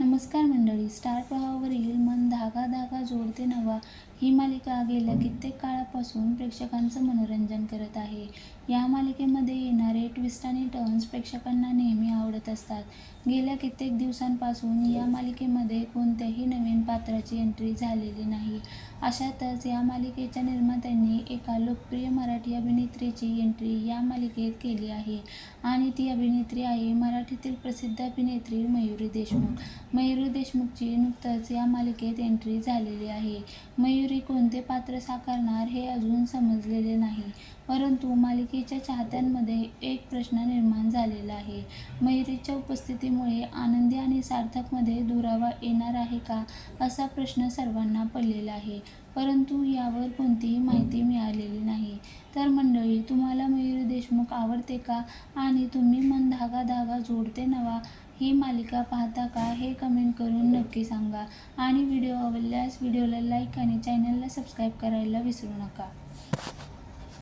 नमस्कार मंडळी. स्टार प्रवाहावरील मन धागा धागा जोडते नवा ही मालिका गेल्या कित्येक काळापासून प्रेक्षकांचं मनोरंजन करत आहे. या मालिकेमध्ये येणारे ट्विस्ट प्रेक्षकांना नेहमी आवडत असतात. गेल्या कित्येक दिवसांपासून या मालिकेमध्ये कोणत्याही नवीन पात्राची एंट्री झालेली नाही. अशातच या मालिकेच्या निर्मात्यांनी एका लोकप्रिय मराठी अभिनेत्रीची एंट्री या मालिकेत केली आहे. आणि ती अभिनेत्री आहे मराठीतील प्रसिद्ध अभिनेत्री मयुरी देशमुख. मयुरी देशमुखची नुकतंच या मालिकेत एंट्री झालेली आहे. मयुरी कोणते पात्र साकारणार हे अजून समजलेले नाही. परंतु मालिकेच्या चाहत्यांमध्ये एक प्रश्न निर्माण निर्माण झालेला आहे. मयुरीच्या उपस्थितीमुळे आनंदी आणि सार्थकमध्ये दुरावा येणार आहे का असा प्रश्न सर्वांना पडलेला आहे. परंतु यावर कोणतीही माहिती मिळालेली नाही. तर मंडळी तुम्हाला मयुरी देशमुख आवडते का आणि तुम्ही मन धागा धागा जोडते नवा ही मालिका पाहता का हे कमेंट करून नक्की सांगा. आणि व्हिडिओ आवडल्यास व्हिडिओला लाईक आणि चॅनलला सबस्क्राईब करायला विसरू नका.